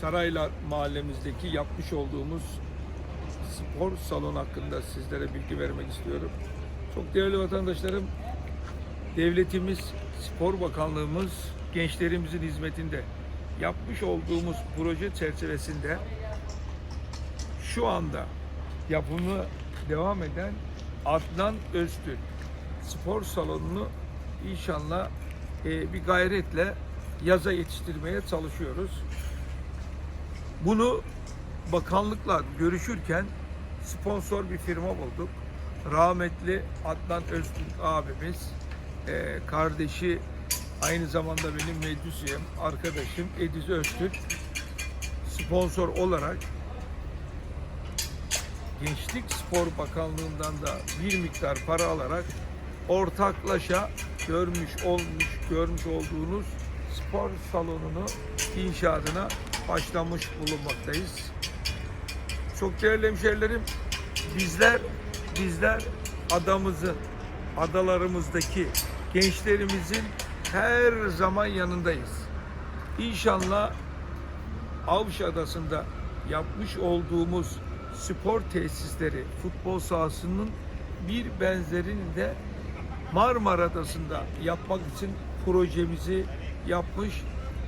Saraylar mahallemizdeki yapmış olduğumuz spor salonu hakkında sizlere bilgi vermek istiyorum. Çok değerli vatandaşlarım, devletimiz, spor bakanlığımız gençlerimizin hizmetinde yapmış olduğumuz proje çerçevesinde şu anda yapımı devam eden Adnan Öztürk spor salonunu inşallah e, bir gayretle yaza yetiştirmeye çalışıyoruz. Bunu bakanlıkla görüşürken sponsor bir firma bulduk. Rahmetli Adnan Öztürk abimiz, e, kardeşi aynı zamanda benim meclisiyim, arkadaşım Ediz Öztürk sponsor olarak Gençlik Spor Bakanlığı'ndan da bir miktar para alarak ortaklaşa görmüş olmuş görmüş olduğunuz spor salonunu inşaatına başlamış bulunmaktayız. Çok değerli hemşehrilerim, bizler bizler adamızın, adalarımızdaki gençlerimizin her zaman yanındayız. İnşallah Avş Adası'nda yapmış olduğumuz spor tesisleri, futbol sahasının bir benzerini de Marmara Adası'nda yapmak için projemizi yapmış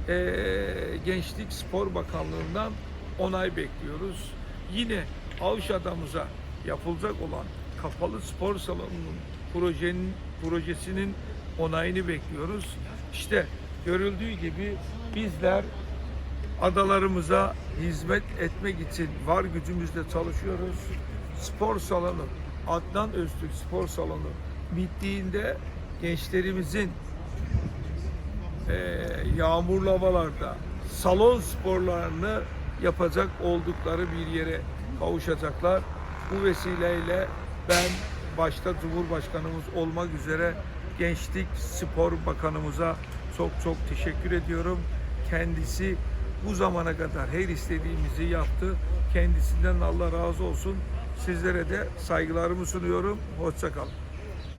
eee, Gençlik Spor Bakanlığı'ndan onay bekliyoruz. Yine Avş Adamıza yapılacak olan kapalı spor salonunun projenin projesinin onayını bekliyoruz. İşte görüldüğü gibi bizler adalarımıza hizmet etmek için var gücümüzle çalışıyoruz. Spor salonu, Adnan Öztürk Spor Salonu bittiğinde gençlerimizin eee, yağmurlu havalarda salon sporlarını yapacak oldukları bir yere kavuşacaklar. Bu vesileyle ben başta Cumhurbaşkanımız olmak üzere Gençlik Spor Bakanımıza çok çok teşekkür ediyorum. Kendisi bu zamana kadar her istediğimizi yaptı. Kendisinden Allah razı olsun. Sizlere de saygılarımı sunuyorum. Hoşça kalın.